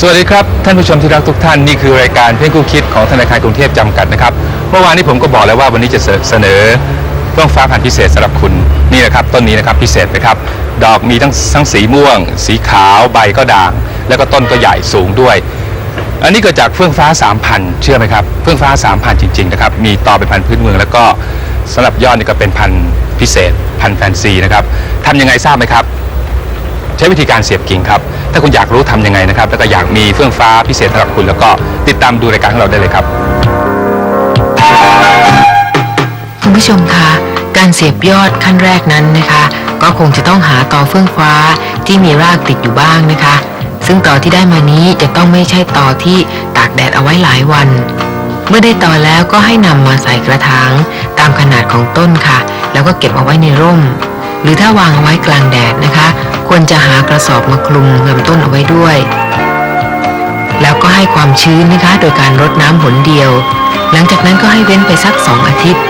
สวัสดีครับ ท่านผู้ชมที่รักทุกท่านนี่คือรายการเพื่อนคู่คิดของธนาคารกรุงเทพจำกัดนะครับเมื่อวานนี้ผมก็บอกแล้วว่าวันนี้จะเสนอเฟื่องฟ้าพันธุ์พิเศษสำหรับคุณนี่นะครับต้นนี้นะครับพิเศษนะครับ ดอกมีทั้งทั้งสีม่วง สีขาวใบก็ด่าง แล้วก็ต้นก็ใหญ่สูงด้วย อันนี้เกิดจากเฟื่องฟ้าสามพันเชื่อไหมครับเฟื่องฟ้าสามพันจริงๆนะครับมีต่อเป็นพันธุ์พื้นเมือง แล้วก็สำหรับยอดนี่ก็เป็นพันธุ์พิเศษพันธุ์แฟนซีนะครับทำยังไงทราบไหมครับ ใช้วิธีการเสียบกิ่งครับ ถ้าคุณอยากรู้ทำยังไงนะครับ แล้วก็อยากมีเฟื่องฟ้าพิเศษสำหรับคุณ แล้วก็ติดตามดูรายการของเราได้เลยครับ คุณผู้ชมคะการเสียบยอดขั้นแรกนั้นนะคะ ก็คงจะต้องหาตอเฟื่องฟ้าที่มีรากติดอยู่บ้างนะคะ ซึ่งตอที่ได้มานี้จะต้องไม่ใช่ตอที่ตากแดดเอาไว้หลายวัน เมื่อได้ตอแล้วก็ให้นำมาใส่กระถางตามขนาดของต้นค่ะ แล้วก็เก็บเอาไว้ในร่ม หรือถ้าวางเอาไว้กลางแดดนะคะ ควรจะหากระสอบมาคลุมลำต้นเอาไว้ด้วย แล้วก็ให้ความชื้นนะคะ โดยการรดน้ำหนเดียว หลังจากนั้นก็ให้เว้นไปสัก2องอาทิตย์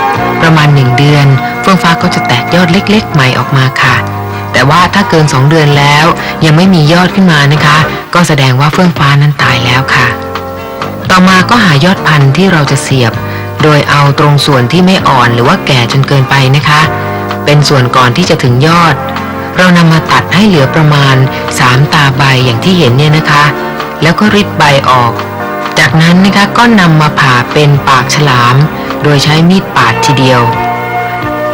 ประมาณ1เดือนเฟื่องฟ้าก็จะแตกยอดเล็ก ๆ ใหม่ออกมาค่ะ แต่ว่าถ้าเกิน 2 เดือนแล้ว ยังไม่มียอดขึ้นมานะคะ ก็แสดงว่าเฟื่องฟ้านั้นตายแล้วค่ะ ต่อมาก็หายอดพันธุ์ที่เราจะเสียบ โดยเอาตรงส่วนที่ไม่อ่อนหรือว่าแก่จนเกินไปนะคะ เป็นส่วนก่อนที่จะถึงยอด เรานำมาตัดให้เหลือประมาณ 3 ตาใบอย่างที่เห็นเนี่ยนะคะ แล้วก็ริดใบออก จากนั้นนะคะก็นำมาผ่าเป็นปากฉลาม โดยใช้มีดปาดทีเดียว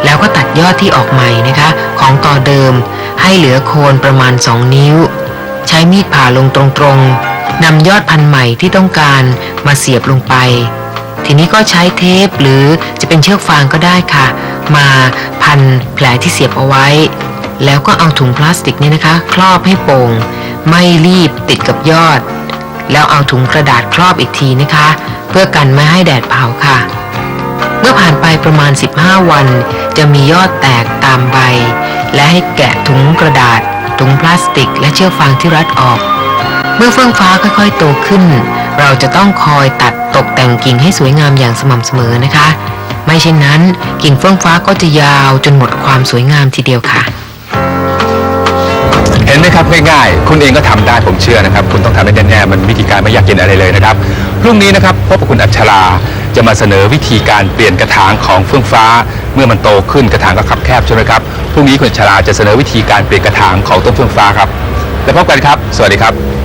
แล้วก็ตัดยอดที่ออกใหม่นะคะ ของต่อเดิมให้เหลือโคนประมาณ 2 นิ้ว ใช้มีดผ่าลงตรงๆนำยอดพันธุ์ใหม่ที่ต้องการมาเสียบลงไปทีนี้ก็ใช้เทปหรือจะเป็นเชือกฟางก็ได้ค่ะ มาพันแผลที่เสียบเอาไว้ แล้วก็เอาถุงพลาสติกเนี่ยนะคะ ครอบให้โป่งไม่รีบติดกับยอด แล้วเอาถุงกระดาษครอบอีกทีนะคะ เพื่อกันไม่ให้แดดเผาค่ะ เมื่อผ่านไปประมาณ 15 วัน จะมียอดแตกตามใบ และให้แกะถุงกระดาษ ถุงพลาสติก และเชือกฟางที่รัดออก เมื่อเฟื่องฟ้าค่อยๆโตขึ้น เราจะต้องคอยตัดตกแต่งกิ่งให้สวยงามอย่างสม่ำเสมอนะคะ ไม่เช่นนั้นกิ่งเฟื่องฟ้าก็จะยาวจนหมดความสวยงามทีเดียวค่ะ เห็นไหมครับง่ายๆ คุณเองก็ทำได้ผมเชื่อนะครับ คุณต้องทำได้แน่ๆมันวิธีการไม่ยากเย็นอะไรเลยนะครับพรุ่งนี้นะครับพบกับคุณอัชราจะมาเสนอวิธีการเปลี่ยนกระถางของเฟื่องฟ้า เมื่อมันโตขึ้นกระถางก็คับแคบใช่ไหมครับพรุ่งนี้คุณอัชราจะเสนอวิธีการเปลี่ยนกระถางของต้นเฟื่องฟ้าครับ แล้วพบกันครับ สวัสดีครับ